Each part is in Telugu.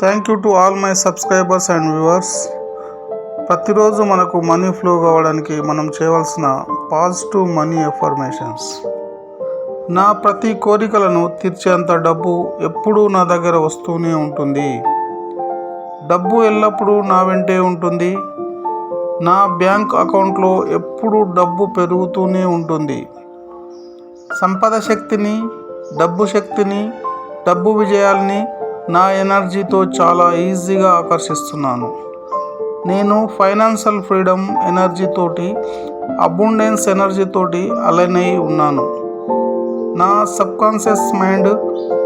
Thank you to all my subscribers and viewers ప్రతిరోజు మనకు మనీ ఫ్లో కావడానికి మనం చేయవలసిన పాజిటివ్ మనీ ఎఫర్మేషన్స్ నా ప్రతి కోరికలను తీర్చేంత డబ్బు ఎప్పుడూ నా దగ్గర వస్తూనే ఉంటుంది. డబ్బు ఎల్లప్పుడూ నా వెంటే ఉంటుంది. నా బ్యాంక్ అకౌంట్లో ఎప్పుడూ డబ్బు పెరుగుతూనే ఉంటుంది. సంపద శక్తిని డబ్బు శక్తిని డబ్బు విజయాల్ని నా ఎనర్జీతో చాలా ఈజీగా ఆకర్షిస్తున్నాను. నేను ఫైనాన్షియల్ ఫ్రీడమ్ ఎనర్జీతోటి అబుండెన్స్ ఎనర్జీతోటి అలైన్ అయి ఉన్నాను. నా సబ్కాన్షియస్ మైండ్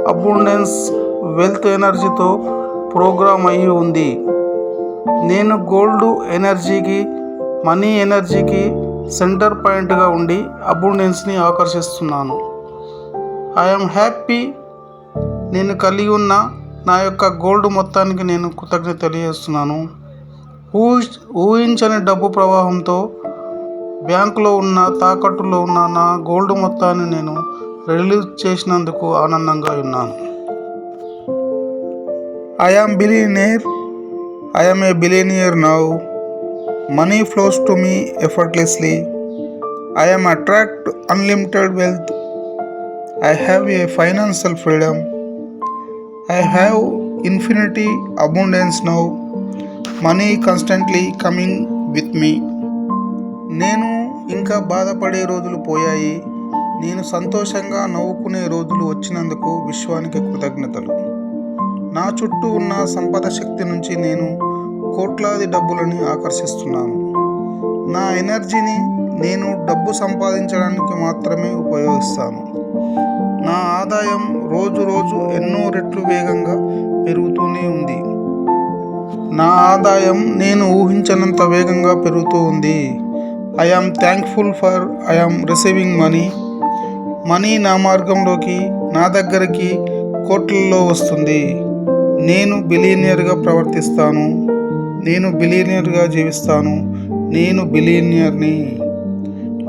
అబుండెన్స్ వెల్త్ ఎనర్జీతో ప్రోగ్రామ్ అయ్యి ఉంది. నేను గోల్డ్ ఎనర్జీకి మనీ ఎనర్జీకి సెంటర్ పాయింట్గా ఉండి అబుండెన్స్ని ఆకర్షిస్తున్నాను. ఐఎమ్ హ్యాపీ నేను కలిగి ఉన్న నా యొక్క గోల్డ్ మొత్తానికి నేను కృతజ్ఞత తెలియజేస్తున్నాను. ఊహి ఊహించని డబ్బు ప్రవాహంతో బ్యాంకులో ఉన్న తాకట్టులో ఉన్న నా గోల్డ్ మొత్తాన్ని నేను రిలీజ్ చేసినందుకు ఆనందంగా ఉన్నాను. I am billionaire I am a billionaire now money flows to me effortlessly I am attract unlimited wealth I have a financial freedom I have infinity abundance now money constantly coming with me నేను ఇంకా బాధపడే రోజులు పోయాయి. నేను సంతోషంగా నవ్వుకునే రోజులు వచ్చినందుకు విశ్వానికి కృతజ్ఞతలు. నా చుట్టూ ఉన్న సంపద శక్తి నుంచి నేను కోట్లాది డబ్బులని ఆకర్షిస్తున్నాను. నా ఎనర్జీని నేను డబ్బు సంపాదించడానికి మాత్రమే ఉపయోగిస్తాను. నా ఆదాయం రోజు రోజు ఎన్నో రెట్లు వేగంగా పెరుగుతూనే ఉంది. నా ఆదాయం నేను ఊహించనంత వేగంగా పెరుగుతూ ఉంది. I thankful for I am receiving money money నా మార్గంలోకి నా దగ్గరికి కోట్లలో వస్తుంది. నేను బిలీనియర్గా ప్రవర్తిస్తాను. నేను బిలియనియర్గా జీవిస్తాను. నేను బిలీనియర్ని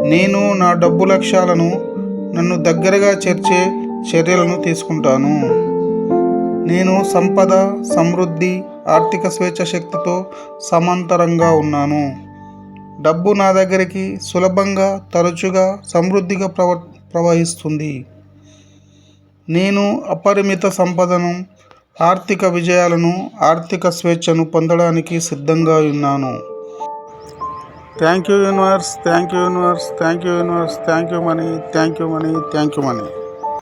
నేను నా డబ్బు లక్ష్యాలను నన్ను దగ్గరగా చేర్చే చర్యలను తీసుకుంటాను. నేను సంపద సమృద్ధి ఆర్థిక స్వేచ్ఛ శక్తితో సమాంతరంగా ఉన్నాను. డబ్బు నా దగ్గరికి సులభంగా తరచుగా సమృద్ధిగా ప్రవ ప్రవహిస్తుంది. నేను అపరిమిత సంపదను ఆర్థిక విజయాలను ఆర్థిక స్వేచ్ఛను పొందడానికి సిద్ధంగా ఉన్నాను. Thank you universe thank you universe thank you universe thank you money thank you money thank you money